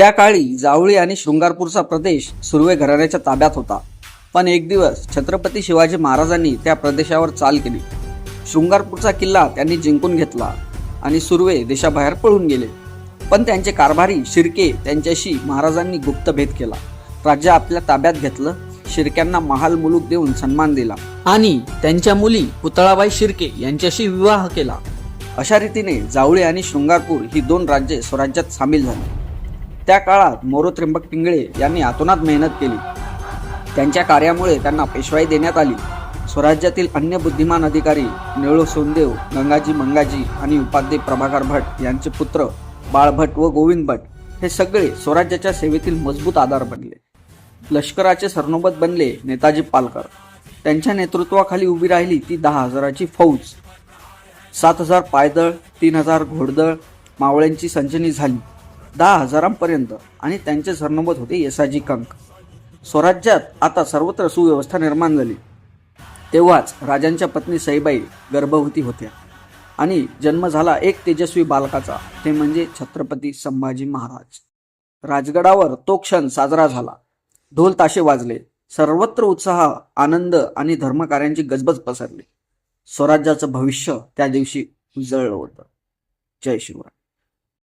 त्या काळी जावळी आणि शृंगारपूरचा प्रदेश सुर्वे घराण्याच्या ताब्यात होता. पण एक दिवस छत्रपती शिवाजी महाराजांनी त्या प्रदेशावर चाल केली. शृंगारपूरचा किल्ला त्यांनी जिंकून घेतला आणि सुर्वे देशाबाहेर पळून गेले. पण त्यांचे कारभारी शिर्के त्यांच्याशी महाराजांनी गुप्त भेद केला. राज्य आपल्या ताब्यात घेतलं शिर्क्यांना महाल मुलूक देऊन सन्मान दिला आणि त्यांच्या मुली पुतळाबाई शिर्के यांच्याशी विवाह केला. अशा रीतीने जावळी आणि शृंगारपूर ही दोन राज्ये स्वराज्यात सामील झाली. त्या काळात मोरो त्र्यंबक पिंगळे यांनी आतोनात मेहनत केली. त्यांच्या कार्यामुळे त्यांना पेशवाई देण्यात आली. स्वराज्यातील अन्य बुद्धिमान अधिकारी निळो सोनदेव गंगाजी मंगाजी आणि उपाध्ये प्रभाकर भट यांचे पुत्र बाळभट व गोविंद भट हे सगळे स्वराज्याच्या सेवेतील मजबूत आधार बनले. लष्कराचे सरनोबत बनले नेताजी पालकर. त्यांच्या नेतृत्वाखाली उभी राहिली ती दहा हजाराची फौज. सात हजार पायदळ तीन हजार घोडदळ मावळ्यांची संचनी झाली. दहा हजारांपर्यंत आणि त्यांचे सरनोबत होते यसाजी कंक. स्वराज्यात आता सर्वत्र सुव्यवस्था निर्माण झाली. तेव्हाच राजांच्या पत्नी सईबाई गर्भवती होत्या. आणि जन्म झाला एक तेजस्वी बालकाचा ते म्हणजे छत्रपती संभाजी महाराज. राजगडावर तो क्षण साजरा झाला. ढोल ताशे वाजले. सर्वत्र उत्साह आनंद आणि धर्मकार्यांची गजबज पसरली. स्वराज्याचं भविष्य त्या दिवशी उजळलं होतं. जय शिवराय.